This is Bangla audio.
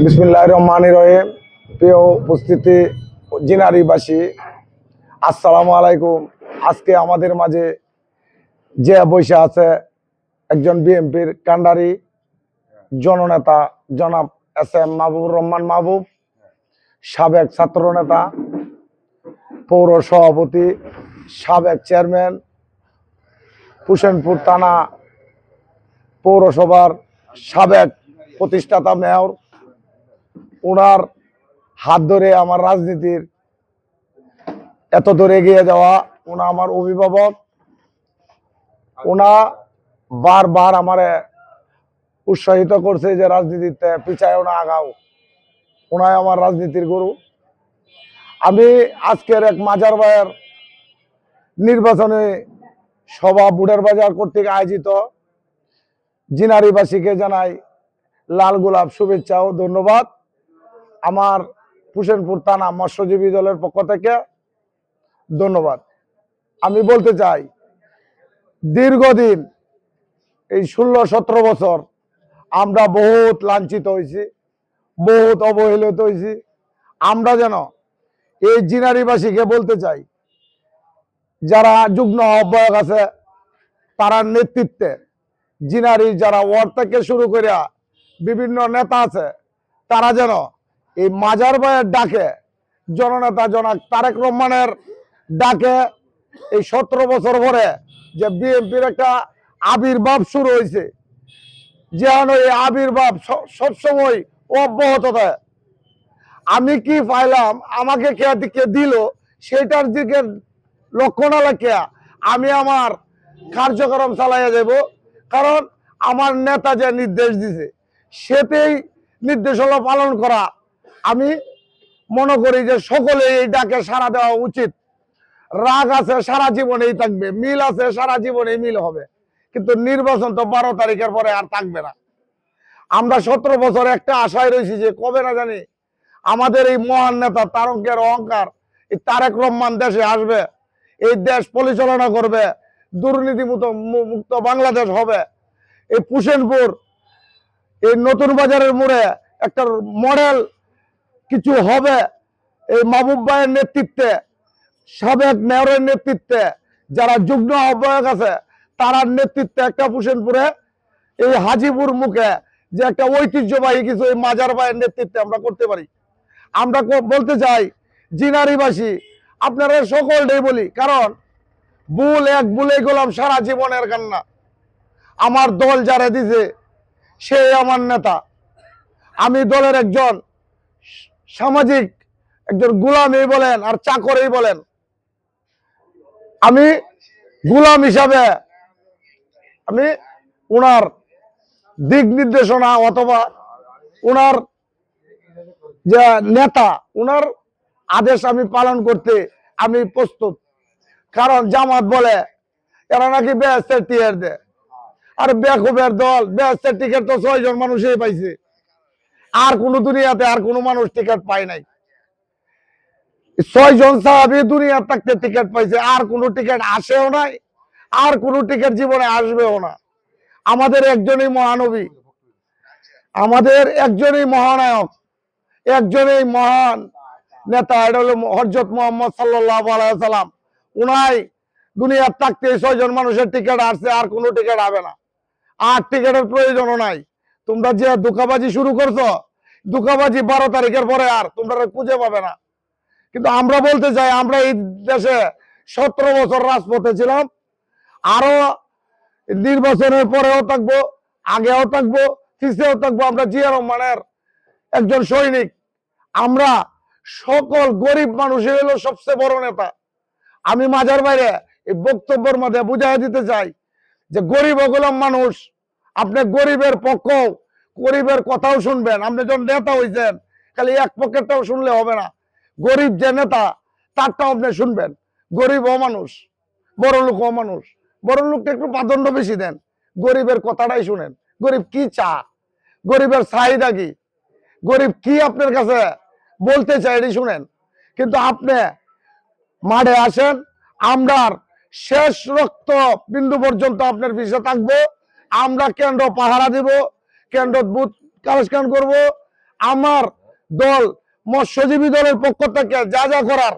বিসমিল্লাহ রহমান রহিম। প্রিয় উপস্থিতি, জিনারিবাসী, আসসালামু আলাইকুম। আজকে আমাদের মাঝে যে বসে আছে একজন বিএনপির কান্ডারি জননেতা জনাব এস এম মাহবুবুর রহমান মাহবুব, সাবেক ছাত্রনেতা, পৌর সভাপতি, সাবেক চেয়ারম্যান হুসেনপুর থানা পৌরসভার সাবেক প্রতিষ্ঠাতা, মেয়র ওনার হাত ধরে আমার রাজনীতির এত দূরে এগিয়ে যাওয়া, ওনা আমার অভিভাবক। ওনা বারবার আমার উৎসাহিত করছে যে রাজনীতিতে পিছায় ওনা আগাও। ওনাই আমার রাজনীতির গুরু। আমি আজকের এক মাজার ভাইয়ের নির্বাচনে সভা বুড়ের বাজার কর্তৃক আয়োজিত। জিনারিবাসীকে জানাই লাল গোলাপ শুভেচ্ছা ও ধন্যবাদ। আমার হুসেনপুর থানা মৎস্যজীবী দলের পক্ষ থেকে ধন্যবাদ। আমি বলতে চাই, দীর্ঘদিন এই ষোলো সতেরো বছর আমরা বহুত লাঞ্ছিত হয়েছি, বহুত অবহেলিত হয়েছি। আমরা যেন এই জিনারিবাসীকে বলতে চাই, যারা যুগ্ম আহ্বায়ক আছে তারার নেতৃত্বে জিনারি যারা ওয়ার্ড থেকে শুরু করিয়া বিভিন্ন নেতা আছে, তারা যেন এই মাজার ভাইয়ের ডাকে, জননেতা জনাক তারেক রহমানের ডাকে এই সতেরো বছর পরে যে বিএনপির একটা আবির্ভাব শুরু হয়েছে। যেন এই আবির্ভাব সবসময় অব্যাহত থাকে। আমি কি পাইলাম, আমাকে কে দিকে দিল, সেটার দিকে লক্ষ্য না রাখিয়া আমি আমার কার্যক্রম চালাইয়া যাব। কারণ আমার নেতা যে নির্দেশ দিছে সেতেই নির্দেশনা পালন করা আমি মনে করি যে সকলে এই ডাকে সাড়া দেওয়া উচিত। রাগ আছে, সারা জীবনেই থাকবে। মিল আছে, সারা জীবনেই মিল হবে। কিন্তু নির্বাচন তো বারো তারিখের পরে আর থাকবে না। আমরা সতেরো বছর একটা আশায় রয়েছি যে, কবে না জানি আমাদের এই মহান নেতা, তারকের অহংকার, এই তারেক রহমান দেশে আসবে, এই দেশ পরিচালনা করবে দুর্নীতি মুক্ত মুক্ত বাংলাদেশ হবে। এই পুষেনপুর, এই নতুন বাজারের মোড়ে একটা মডেল কিছু হবে এই মাহবুব ভাইয়ের নেতৃত্বে, সাবেক মেয়রের নেতৃত্বে, যারা যুগ্ম আহ্বায়ক আছে তারার নেতৃত্বে একটা পুষেনপুরে এই হাজিপুর মুখে যে একটা ঐতিহ্যবাহী কিছু এই মাজার ভাইয়ের নেতৃত্বে আমরা করতে পারি। আমরা বলতে চাই জিনারিবাসী আপনারা সকল সকলটাই বলি, কারণ ভুল এক ভুলে গেলাম সারা জীবনের কান্না। আমার দল যারা দিছে সে আমার নেতা। আমি দলের একজন সামাজিক একজন গুলামই বলেন আর চাকরেই বলেন। আমি গুলাম হিসাবে আমি ওনার দিক নির্দেশনা অথবা ওনার যে নেতা ওনার আদেশ আমি পালন করতে আমি প্রস্তুত। কারণ জামাত বলে, এরা নাকি বেহেস্তের টিয়ার দেয়। আর বেকুবের দল বেহেস্তের টিকিট তো ছয়জন মানুষই পাইছে। আর কোন দুনিয়াতে আর কোনো মানুষ টিকিট পায় নাই। ছয় জন সাহাবি দুনিয়া থাকতে টিকিট পাইছে, আর কোনো টিকিট আসেও নাই, আর কোনো টিকিট জীবনে আসবেও না। আমাদের একজনই মহানবী, আমাদের একজনই মহানায়ক, একজনই মহান নেতা, এটা হলো হজরত মোহাম্মদ সাল্লাম উনাই দুনিয়ার থাকতে ছয়জন মানুষের টিকিট আসছে, আর কোনো টিকিট হবে না। আর টিকিটের প্রয়োজনও নাই। তোমরা যে দুকাবাজি শুরু করছ, দুকাবাজি বারো তারিখের পরে আর তোমরা খুঁজে পাবে না। কিন্তু আমরা বলতে চাই, আমরা এই দেশে সতেরো বছর রাজপথে ছিলাম, আরও নির্বাচনের পরেও থাকব, আগেও থাকব, পিছিয়েও থাকব। আমরা জিয়া রহমানের একজন সৈনিক। আমরা সকল গরিব মানুষই হলো সবচেয়ে বড় নেতা। আমি মাঝার বাইরে এই বক্তব্যের মধ্যে বুঝাই দিতে চাই যে গরিব গোলাম মানুষ আপনি গরিবের পক্ষ, গরিবের কথাও শুনবেন, আপনি যখন নেতা হয়েছেন খালি এক পক্ষেরটাও শুনলে হবে না। গরিব যে নেতা, তারটাও আপনি শুনবেন। গরিব ও মানুষ বড় লোক ও মানুষ বড় লোককে একটু প্রাধান্য বেশি দেন, গরিবের কথাটাই শুনেন। গরিব কি চা? গরিবের চাহিদা কি? গরিব কি আপনার কাছে বলতে চাই এটি শুনেন। কিন্তু আপনি মাঠে আসেন, আমরার শেষ রক্ত বিন্দু পর্যন্ত আপনার পিছিয়ে থাকব। আমরা কেন্দ্র পাহারা দিব, কেন্দ্র বুথ কালেকশন করব। আমার দল মৎস্যজীবী দলের পক্ষ থেকে যা যা করার